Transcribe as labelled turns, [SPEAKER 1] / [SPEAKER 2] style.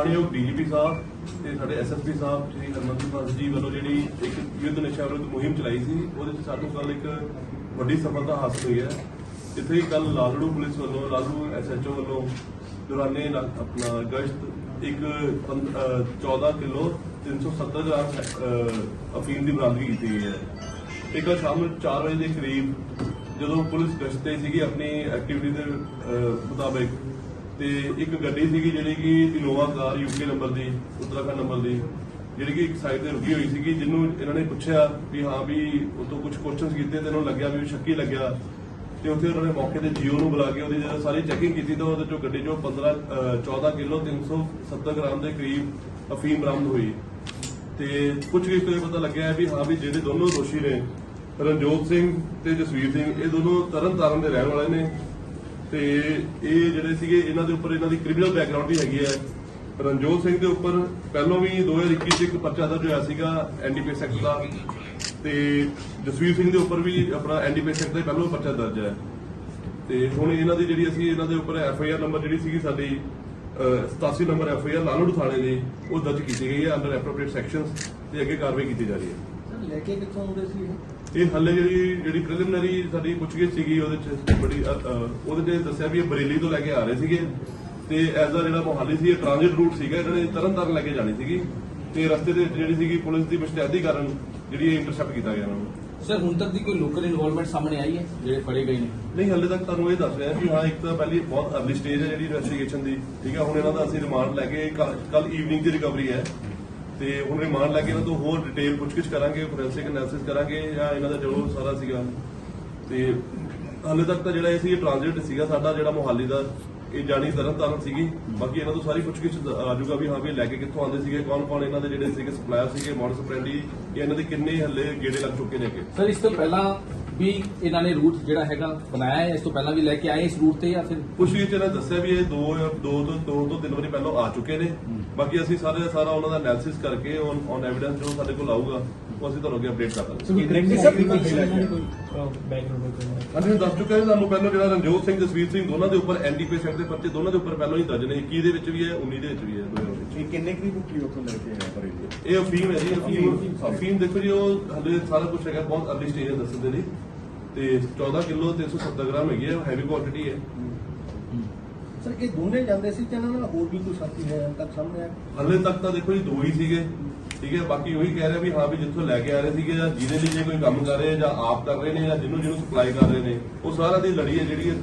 [SPEAKER 1] ਮਾਣਯੋਗ ਡੀਜੀਪੀ ਸਾਹਿਬ ਤੇ ਸਾਡੇ ਐਸਐਸਪੀ ਸਾਹਿਬ ਸ਼੍ਰੀ ਹਰਮਨਦੀਪ ਸਿੰਘ ਜੀ ਵੱਲੋਂ ਜਿਹੜੀ ਇੱਕ ਯੁੱਧ ਨਸ਼ਾ ਵਿਰੁੱਧ ਮੁਹਿੰਮ ਚਲਾਈ ਸੀ ਉਹਦੇ ਵਿੱਚ ਸਾਨੂੰ ਕੱਲ ਇੱਕ ਵੱਡੀ ਸਫਲਤਾ ਹਾਸਲ ਹੋਈ ਹੈ। ਜਿੱਥੇ ਕੱਲ ਲਾਲੜੂ ਪੁਲਿਸ ਵੱਲੋਂ ਲਾਲੜੂ ਐਸਐਚਓ ਵੱਲੋਂ ਦੌਰਾਨੇ ਆਪਣਾ ਗਸ਼ਤ ਇੱਕ ਪੰਦ- ਅਹ 14 ਕਿਲੋ 370 ਗ੍ਰਾਮ ਅਫੀਮ ਦੀ ਬਰਾਮਦਗੀ ਕੀਤੀ ਗਈ ਹੈ। ਇੱਕ ਵਾਰ ਸ਼ਾਮ ਨੂੰ 4 ਵਜੇ ਦੇ ਕਰੀਬ ਜਦੋਂ ਪੁਲਿਸ ਗਸ਼ਤ ਤੇ ਸੀਗੀ ਆਪਣੀ ਐਕਟੀਵਿਟੀ ਦੇ ਅਹ, ਮੁਤਾਬਕ ਤੇ ਇੱਕ ਗੱਡੀ ਸੀਗੀ ਜਿਹੜੀ ਕਿ ਇਨੋਵਾ ਕਾਰ ਯੂਕੇ ਨੰਬਰ ਦੀ, ਉੱਤਰਾਖੰਡ ਨੰਬਰ ਦੀ, ਜਿਹੜੀ ਕਿ ਇੱਕ ਸਾਈਡ ਤੇ ਰੁਕੀ ਹੋਈ ਸੀਗੀ, ਜਿਹਨੂੰ ਇਹਨਾਂ ਨੇ ਪੁੱਛਿਆ ਵੀ ਹਾਂ ਵੀ ਉਹ ਕੁਝ ਕੁਐਸਚਨਸ ਕੀਤੇ ਤੇ ਇਹਨਾਂ ਨੂੰ ਲੱਗਿਆ ਵੀ ਸ਼ੱਕੀ ਲੱਗਿਆ। ਤੇ ਉੱਥੇ ਉਹਨਾਂ ਨੇ ਮੌਕੇ ਤੇ ਜੀਓ ਨੂੰ ਬੁਲਾ ਕੇ ਉਹਦੀ ਜਦੋਂ ਸਾਰੀ ਚੈਕਿੰਗ ਕੀਤੀ ਤਾਂ ਉਹਦੇ ਚੋਂ ਗੱਡੀ ਚੋਂ 15 ਅਹ 14 ਕਿਲੋ 370 ਗ੍ਰਾਮ ਦੇ ਕਰੀਬ ਅਫੀਮ ਬਰਾਮਦ ਹੋਈ। ਤੇ ਕੁਝ ਵੀ ਤੋਂ ਪਤਾ ਲੱਗਿਆ ਵੀ ਹਾਂ ਵੀ ਜਿਹੜੇ ਦੋਨੋਂ ਦੋਸ਼ੀ ਨੇ, ਰਣਜੋਤ ਸਿੰਘ ਤੇ ਜਸਵੀਰ ਸਿੰਘ, ਇਹ ਦੋਨੋਂ ਤਰਨ ਤਾਰਨ ਦੇ ਰਹਿਣ ਵਾਲੇ ਨੇ। ਤੇ ਇਹ ਜਿਹੜੇ ਸੀਗੇ ਇਹਨਾਂ ਦੇ ਉੱਪਰ ਇਹਨਾਂ ਦੀ ਕ੍ਰਿਮੀਨਲ ਬੈਕਗ੍ਰਾਉਂਡ ਵੀ ਹੈਗੀ ਹੈ। ਰਣਜੋਤ ਸਿੰਘ ਦੇ ਉੱਪਰ ਪਹਿਲਾਂ ਵੀ 2021 ਚ ਇੱਕ ਪਰਚਾ ਦਰਜ ਹੋਇਆ ਸੀਗਾ ਐਨਡੀਪੀਐਸ ਐਕਟ ਦਾ। ਤੇ ਜਸਵੀਰ ਸਿੰਘ ਦੇ ਉੱਪਰ ਵੀ ਆਪਣਾ ਐਨਡੀਪੀਐਸ ਐਕਟ ਦਾ ਪਹਿਲਾਂ ਪਰਚਾ ਦਰਜ ਹੈ। ਤੇ ਹੁਣ ਇਹਨਾਂ ਦੀ ਜਿਹੜੀ ਅਸੀਂ ਇਹਨਾਂ ਦੇ ਉੱਪਰ ਐਫ ਆਈ ਆਰ ਨੰਬਰ ਜਿਹੜੀ ਸੀਗੀ ਸਾਡੀ ਅਹ, 87 ਨੰਬਰ ਐਫ ਆਈ ਥਾਣੇ ਦੀ ਉਹ ਦਰਜ ਕੀਤੀ ਗਈ ਹੈ ਅੰਡਰ ਐਪਰੋਪ੍ਰੀਏਟ ਸੈਕਸ਼ਨਸ ਤੇ ਅੱਗੇ ਕਾਰਵਾਈ ਕੀਤੀ ਜਾ ਰਹੀ ਹੈ।
[SPEAKER 2] ਸਰ ਲੈ ਕੇ ਕਿੱਥੋਂ ਆਉਂਦੇ ਸੀ ਇਹ?
[SPEAKER 1] ਇਹ ਹੱਲੇ ਜਿਹੜੀ ਜਿਹੜੀ ਪ੍ਰੀਲਿਮਿਨਰੀ ਸਾਡੀ ਪੁੱਛਗਿੱਛ ਸੀਗੀ ਉਹਦੇ ਚ ਬੜੀ ਅ, ਅ, ਉਹਦੇ ਚ ਦੱਸਿਆ ਵੀ ਇਹ ਬਰੇਲੀ ਤੋਂ ਲੈ ਕੇ ਆ ਰਹੇ ਸੀਗੇ ਤੇ ਐਜ਼ ਦਾ ਜਿਹੜਾ ਮੋਹਾਲੀ ਸੀ ਇਹ ਟ੍ਰਾਂਜ਼ਿਟ ਰੂਟ ਸੀਗਾ ਇਹਨਾਂ ਨੇ ਤਰਨਤਾਰਨ ਲੈ ਕੇ ਜਾਣੀ ਸੀਗੀ ਤੇ ਰਸਤੇ ਦੇ ਵਿੱਚ ਜਿਹੜੀ ਸੀਗੀ ਪੁਲਿਸ ਦੀ ਮੁਸ਼ਤੈਦੀ ਕਾਰਨ ਜਿਹੜੀ ਇਹ ਇੰਟਰਸੈਪਟ ਕੀਤਾ ਗਿਆ ਇਹਨਾਂ ਨੂੰ।
[SPEAKER 3] ਸਰ ਹੁਣ ਤੱਕ ਦੀ ਕੋਈ ਲੋਕਲ ਇਨਵੋਲਵਮੈਂਟ ਸਾਹਮਣੇ ਆਈ ਹੈ ਜਿਹੜੇ ਫੜੇ ਗਏ ਨੇ?
[SPEAKER 1] ਨਹੀਂ ਹੱਲੇ ਤੱਕ ਤੁਹਾਨੂੰ ਇਹ ਦੱਸ ਰਿਹਾ ਕਿ ਹਾਂ ਇੱਕ ਤਾਂ ਪਹਿਲੀ ਬਹੁਤ ਅਰਲੀ ਸਟੇਜ ਹੈ ਜਿਹੜੀ ਇਨਵੈਸਟੀਗੇਸ਼ਨ ਦੀ ਠੀਕ ਹੈ ਹੁਣ ਇਹਨਾਂ ਦਾ ਅਸੀਂ ਰਿਮਾਂਡ ਲੈ ਕੇ ਕੱਲ ਈਵਨਿੰਗ ਦੀ ਰਿਕਵਰੀ ਹੈ। ਤੇ ਹੁਣ ਰਿਮਾਂਡ ਲੈ ਕੇ ਇਹਨਾਂ ਤੋਂ ਹੋਰ ਡਿਟੇਲ ਪੁੱਛਗਿੱਛ ਕਰਾਂਗੇ ਫੋਰੈਂਸਿਕ ਐਨਾਲਿਸਿਸ ਕਰਾਂਗੇ, ਜਾਂ ਇਹਨਾਂ ਦਾ ਜੋ ਸਾਰਾ ਸੀਗਾ। ਤੇ ਹਾਲੇ ਤੱਕ ਤਾਂ ਜਿਹੜਾ ਇਹ ਸੀ ਟ੍ਰਾਂਜ਼ਿਟ ਸੀਗਾ ਸਾਡਾ, ਜਿਹੜਾ ਮੋਹਾਲੀ ਦਾ, ਇਹ ਜਾਣੀ ਤਰਨਤਾਰਨ ਸੀਗੀ। ਬਾਕੀ ਇਹਨਾਂ ਤੋਂ ਸਾਰੀ ਪੁੱਛਗਿੱਛ ਆ ਜਾਊਗਾ ਵੀ ਹਾਂ ਵੀ ਲੈ ਕੇ ਕਿੱਥੋਂ ਆਉਂਦੇ ਸੀਗੇ ਕੌਣ ਕੌਣ ਇਹਨਾਂ ਦੇ ਜਿਹੜੇ ਸੀਗੇ, ਸਪਲਾਇਰ ਸੀਗੇ ਮੋਡਸ ਅਪਰੈਂਡੀ ਇਹਨਾਂ ਦੇ ਕਿੰਨੇ ਹੱਲੇ ਗੇੜੇ ਲੱਗ ਚੁੱਕੇ ਨੇ ਅੱਗੇ।
[SPEAKER 3] ਸਰ, ਇਸ ਤੋਂ ਪਹਿਲਾਂ ਵੀ ਇਹਨਾਂ ਨੇ ਰੂਟ ਜਿਹੜਾ ਹੈਗਾ ਬਣਾਇਆ ਹੈ ਇਸ ਤੋਂ ਪਹਿਲਾਂ ਵੀ ਲੈ ਕੇ ਆਏ ਇਸ ਰੂਟ ਤੇ ਜਾਂ ਫਿਰ
[SPEAKER 1] ਕੁਝ ਵੀ ਇਹਨਾਂ ਦੱਸਿਆ ਵੀ ਇਹ ਦੋ ਦੋ ਤੋਂ ਦੋ ਤੋਂ ਤਿੰਨ ਵਾਰੀ ਪਹਿਲਾਂ ਆ ਚੁੱਕੇ ਨੇ। ਬਾਕੀ ਅਸੀਂ ਸਾਰੇ ਸਾਰਾ ਉਹਨਾਂ ਦਾ ਐਨਾਲਿਸਿਸ ਕਰਕੇ ਔਨ ਔਨ ਐਵੀਡੈਂਸ ਜੋ ਸਾਡੇ ਕੋਲ ਆਊਗਾ ਉਹ ਅਸੀਂ ਤੁਹਾਨੂੰ ਅੱਗੇ ਅਪਡੇਟ ਕਰ ਦਾਂਗੇ। ਅਸੀਂ ਦੱਸ ਚੁੱਕੇ ਹਾਂ ਸਾਨੂੰ ਪਹਿਲਾਂ ਜਿਹੜਾ ਰਣਜੋਤ ਸਿੰਘ ਜਸਵੀਰ ਸਿੰਘ ਦੋਨਾਂ ਦੇ ਉੱਪਰ ਐਨਡੀਪੀਐਸ ਐਕਟ ਦੇ ਪਰਚੇ ਦੋਨਾਂ ਦੇ ਉੱਪਰ ਪਹਿਲਾਂ ਹੀ ਦਰਜ ਨੇ। 21 ਦੇ ਵਿੱਚ ਵੀ ਹੈ 19 ਦੇ ਵਿੱਚ ਵੀ ਹੈ ਦੋਨਾਂ ਵਿੱਚ।
[SPEAKER 4] ਇਹ ਕਿੰਨੇ ਕੁ ਬੁੱਕੀ ਉੱਥੋਂ ਲੈ ਕੇ ਆਇਆ ਬਰੇਲੀ
[SPEAKER 1] ਇਹ? ਅਫੀਮ ਹੈ ਜੀ ਅਫੀਮ। ਅਫੀਮ ਦੇਖੋ ਜੀ ਉਹ ਹਲੇ ਸਾਰਾ ਕੁਝ ਹੈਗਾ ਬਹੁਤ ਅਰਲੀ ਸਟੇਜ ਹੈ ਦੱਸਣ ਦੇ ਲਈ ਤੇ 14 ਕਿਲੋ 370 ਗ੍ਰਾਮ ਹੈਗੀ ਹੈ ਹੈਵੀ ਕੁਆਂਟੀਟੀ ਹੈ।
[SPEAKER 2] ਸਰ ਇਹ ਦੋਨੇ ਜਾਂਦੇ ਸੀ ਤੇ ਇਹਨਾਂ ਨਾਲ ਹੋਰ ਵੀ ਕੋਈ ਸਾਥੀ ਹੈ ਹਾਲੇ ਤੱਕ ਸਾਹਮਣੇ ਆਇਆ?
[SPEAKER 1] ਹਲੇ ਤੱਕ ਤਾਂ ਦੇਖੋ ਜੀ ਦੋ ਹੀ ਸੀਗੇ ਠੀਕ ਹੈ ਬਾਕੀ ਉਹੀ ਕਹਿ ਰਿਹਾ ਵੀ ਹਾਂ ਵੀ ਜਿੱਥੋਂ ਲੈ ਕੇ ਆ ਰਹੇ ਸੀਗੇ ਜਾਂ ਜਿਹਦੇ ਲਈ ਜੇ ਕੋਈ ਕੰਮ ਕਰ ਰਹੇ ਜਾਂ ਆਪ ਕਰ ਰਹੇ ਨੇ ਜਾਂ ਜਿਹਨੂੰ ਜਿਹਨੂੰ ਸਪਲਾਈ ਕਰ ਰਹੇ ਨੇ ਉਹ ਸਾਰਾ ਦੀ ਲੜੀ ਹੈ ਜਿਹੜੀ ਇਹ